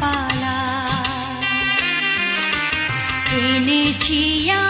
पा के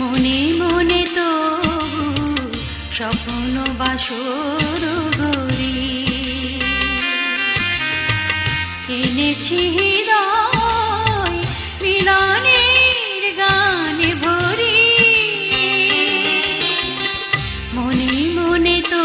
মনে মনে তো স্বপ্ন বাসর ধরি এনেছি হৃদয় মিলনের গানে ভরি। মনে তো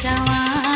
向往